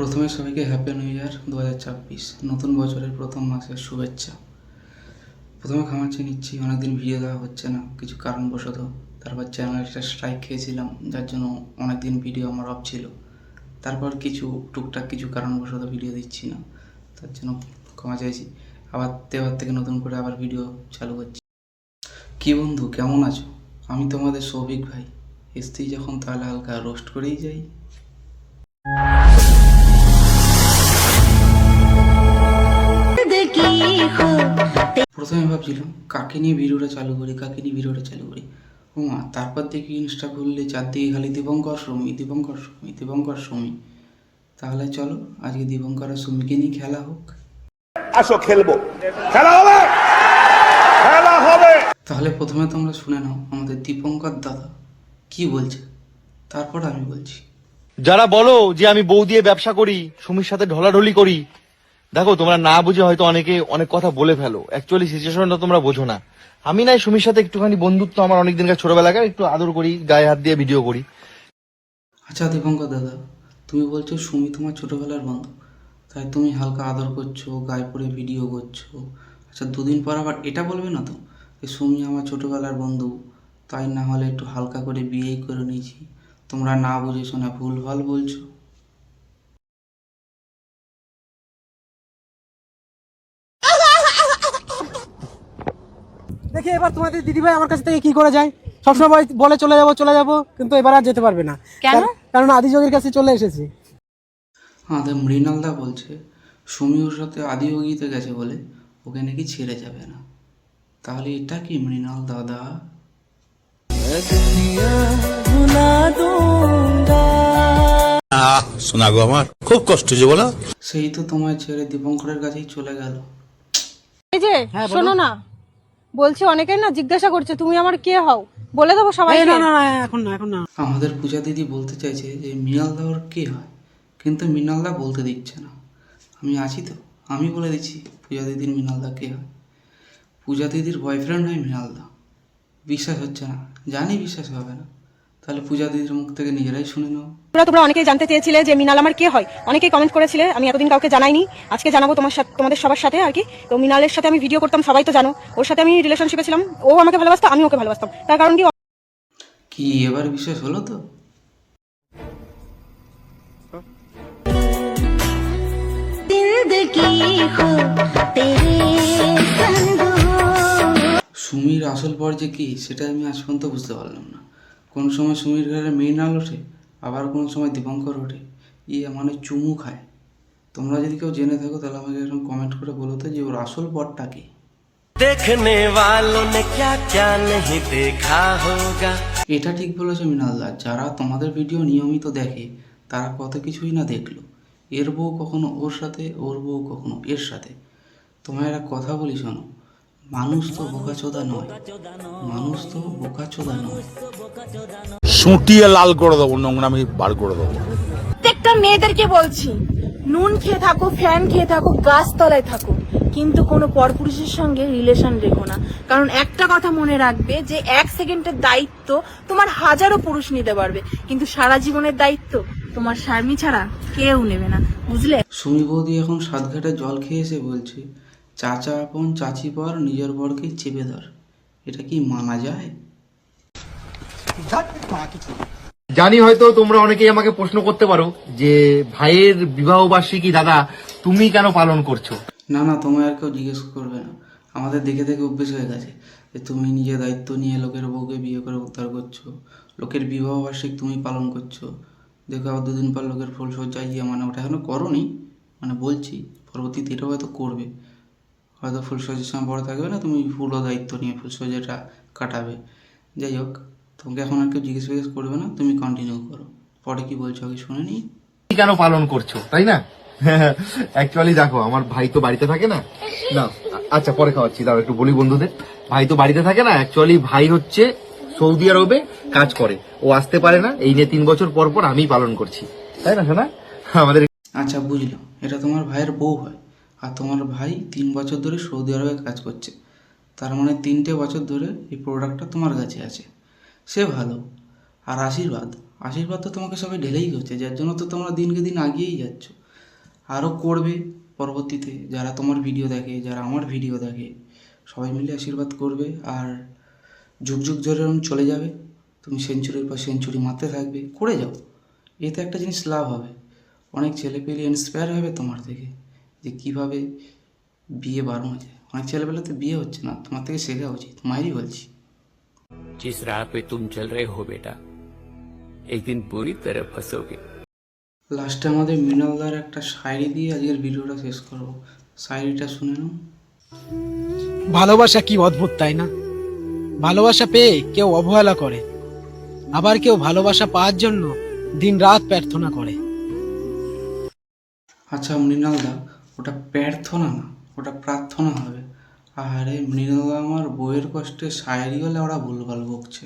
প্রথমে সবাইকে happy new year দু হাজার ছাব্বিশ। নতুন বছরের প্রথম মাসের শুভেচ্ছা। প্রথমে ক্ষমা চেয়ে নিচ্ছি, অনেকদিন ভিডিও দেওয়া হচ্ছে না, কিছু কারণবশত। তারপর চ্যানেলটা স্ট্রাইক খেয়েছিলাম, যার জন্য অনেকদিন ভিডিও আমার অফ ছিল। তারপর কিছু, টুকটাক কিছু কারণবশত ভিডিও দিচ্ছি না, তার জন্য ক্ষমা চাইছি। আবার দেওয়ার থেকে নতুন করে আবার ভিডিও চালু করছি। কী বন্ধু, কেমন আছো? আমি তোমাদের সৌভিক ভাই। এসতেই যখন তাহলে হালকা রোস্ট করেই যাই। ভাবছিলাম কাকে নিয়ে ভিডিওটা চালু করি কাকে নিয়ে ভিডিওটা চালু করি? ও মা তারপর দেখি ইনস্টা খুললে চারদিকে খালি দীপঙ্কর সৌমি দীপঙ্কর সৌমি দীপঙ্কর সৌমি তাহলে চলো আজকে দীপঙ্কর আর সৌমিকে নিয়ে খেলা হোক। আসো খেলব। খেলা হবে! খেলা হবে! তাহলে প্রথমে তোমরা শুনে নাও আমাদের দীপঙ্কর দাদা কি বলছে? তারপর আমি বলছি। যারা বলো যে আমি বউ দিয়ে ব্যবসা করি সুমির সাথে ঢলাঢলি করি দেখো, তোমরা না বুঝে হয়তো অনেকে অনেক কথা বলে ফেলো। অ্যাকচুয়ালি সিচুয়েশনটা তোমরা বোঝো না। আমি নাই, সুমির সাথে একটুখানি বন্ধুত্ব আমার অনেক দিনকার ছোটবেলাকার, একটু আদর করি, গায়ে হাত দিয়ে ভিডিও করি। আচ্ছা দীপঙ্কর দাদা, তুমি বলছো সুমি তোমার ছোটোবেলার বন্ধু। তাই তুমি হালকা আদর করছ, গায়ে পড়ে ভিডিও করছ। আচ্ছা দুদিন পর আবার এটা বলবে না তো? যে সুমি আমার ছোটোবেলার বন্ধু, তাই না হলে একটু হালকা করে বিয়েই করে নিয়েছি। তোমরা না বুঝে শোনা ভুল ভালো বলছো। দেখি এবার তোমাদের দিদিভাই আমার কাছ থেকে কি করে যায়। সবসময় বলে চলে যাব চলে যাব কিন্তু এবার আর যেতে পারবে না। কেন? কারণ- আদিযোগীর কাছে চলে এসেছি। আমাদের মৃণালদা বলছে সুমি ওর সাথে আদিযোগীতে গেছে বলে ওকে নাকি ছেড়ে যাবে না। তাহলে এটা কি মৃণাল দাদা? শোনা গো আমার খুব কষ্ট যে বলো। সেই তো তোমায় ছেড়ে দীপঙ্করের কাছেই চলে গেল। এই যে শোনো না বলছি অনেকে না জিজ্ঞাসা করছে তুমি আমার কে হও? বলে দেবো সবাই না না না এখন না এখন না। আমাদের পূজা দিদি বলতে চাইছে যে মৃণালদা ওর কে হয়? কিন্তু মৃণালদা বলতে দিচ্ছে না। আমি আছি তো আমি বলে দিচ্ছি পূজা দিদির মৃণালদা কে হয়? পূজা দিদির বয়ফ্রেন্ড হয় মৃণালদা বিশ্বাস হচ্ছে না জানি বিশ্বাস হবে না। তাহলে পূজা দিদির মুখ থেকে নিজেরাই শুনে নাও। তোমরা তোমরা অনেকেই জানতে চেয়েছিলে যে মিনাল আমার কে হয়? অনেকেই কমেন্ট করেছিলে আমি এতদিন কাউকে জানাইনি। আজকে জানাব তোমার সাথে তোমাদের সবার সাথে আর কি। তো মিনালের সাথে আমি ভিডিও করতাম সবাই তো জানো। ওর সাথে আমি রিলেশনশিপে ছিলাম। ও আমাকে ভালোবাসতো আমি ওকে ভালোবাসতাম। তার কারণ কি কি এবার বিশ্বাস হলো তো? সুমির আসল পর্যায়ে কি সেটা আমি আজ পর্যন্ত বুঝতে পারলাম না। কোন সময় সুমির ঘরে মৃণাল ওঠে আবার কোন সময় দীপঙ্কর ওঠে ইয়ে মানে চুমু খায় তোমরা যদি কেউ জেনে থাকো তাহলে আমাকে এখন কমেন্ট করে বলো তো যে ওর আসল পথটা কি देखने वालों ने क्या क्या नहीं देखा होगा এটা ঠিক বলেছো মৃণালদা যারা তোমাদের ভিডিও নিয়মিত দেখে তারা কত কিছুই না দেখলো এর বউ কখনো ওর সাথে ওর বউ কখনো এর সাথে তোমায় একটা কথা বলি শোনো মানুষ তো বোকাচোদা নয়। মানুষ তো বোকাচোদা নয়। সুটিয়ে লাল করে দেবো নোংরামি বার করে দেবো। প্রত্যেকটা মেয়েদেরকে বলছি নুন খেয়ে থাকো ফ্যান খেয়ে থাকো গাছতলায় থাকো। কিন্তু কোনো পরপুরুষের সঙ্গে রিলেশন রেখো না। কারণ একটা কথা মনে রাখবে যে এক সেকেন্ডের দায়িত্ব তোমার হাজারো পুরুষ নিতে পারবে। কিন্তু সারা জীবনের দায়িত্ব তোমার স্বামী ছাড়া কেউ নেবে না। বুঝলে? সুমি বৌদি এখন সাতঘাটে জল খেয়ে এসে বলছে। চাচা আপন চাচি পর নিজের বরকে চেপে ধর। এটা কি মানা যায়? জানি হয়তো তোমরা অনেকেই আমাকে প্রশ্ন করতে পারো যে ভাইয়ের বিবাহ বার্ষিকী দাদা তুমি কেন পালন করছ? না না তোমায় আর কেউ জিজ্ঞেস করবে না। আমাদের দেখে দেখে অভ্যেস হয়ে গেছে যে তুমি নিজে দায়িত্ব নিয়ে লোকের বউকে বিয়ে করে উদ্ধার করছ। লোকের বিবাহ বার্ষিক তুমি পালন করছ। দেখো আবার দুদিন পর লোকের ফুলসজ্জা ইয়ে মানে ওটা এখনও করোনি মানে বলছি পরবর্তীতে এটাও হয়তো করবে। হয়তো ফুলসজ্জার সময় বড় থাকবে না তুমি পুরো দায়িত্ব নিয়ে ফুলসজ্জাটা কাটাবে। যাই হোক তোমাকে এখন আর কেউ জিজ্ঞেস ফিজ্ঞেস করবে না তুমি কন্টিনিউ করো। পরে কি বলছো আগে শুনে নি কেন পালন করছ তাই না? অ্যাকচুয়ালি দেখো আমার ভাই তো বাড়িতে থাকে না। না আচ্ছা পরে খাওয়াচ্ছি দাও একটু বলি বন্ধুদের। ভাই তো বাড়িতে থাকে না অ্যাকচুয়ালি ভাই হচ্ছে সৌদি আরবে কাজ করে। ও আসতে পারে না এই নিয়ে তিন বছর পর পর আমি পালন করছি। তাই না শোনা আমাদের আচ্ছা বুঝলো। এটা তোমার ভাইয়ের বউ হয়। আর তোমার ভাই তিন বছর ধরে সৌদি আরবে কাজ করছে। তার মানে তিনটে বছর ধরে এই প্রোডাক্টটা তোমার কাছে আছে। সে ভালো। আর আশীর্বাদ। আশীর্বাদ তো তোমাকে সবাই ঢেলেই করছে, যার জন্য তো তোমরা দিনকে দিন আগিয়েই যাচ্ছ। আরও করবে পরবর্তীতে, যারা তোমার ভিডিও দেখে, যারা আমার ভিডিও দেখে, সবাই মিলে আশীর্বাদ করবে আর যুগ যুগ ধরে চলে যাবে। তুমি সেঞ্চুরির পর সেঞ্চুরি মারতে থাকবে। করে যাও। এতে একটা জিনিস লাভ হবে। অনেক ছেলে পেলে ইন্সপায়ার হবে তোমার থেকে। যে কীভাবে বিয়ে বাড়ানো যায় অনেক ছেলেপেলে তো বিয়ে হচ্ছে না তোমার থেকে শেখা উচিত মায়েরই বলছি जिस राह पे तुम चल रहे हो बेटा एक दिन पूरी तरह फंसोगे লাস্টে আমাদের মৃণালদার একটা শায়রি দিয়ে আজকের ভিডিওটা শেষ করবো শায়রিটা শুনে নাও ভালোবাসা কি অদ্ভুত তাই না ভালোবাসা পেয়ে কেউ অবহেলা করে আবার কেউ ভালোবাসা পাওয়ার জন্য দিন রাত প্রার্থনা করে আচ্ছা মৃণালদা ওটা প্রার্থনা না, ওটা প্রার্থনা হবে। আরে মৃণালদা আমার বইয়ের কষ্টে শায়রি হলে ওরা ভুলভাল বকছে।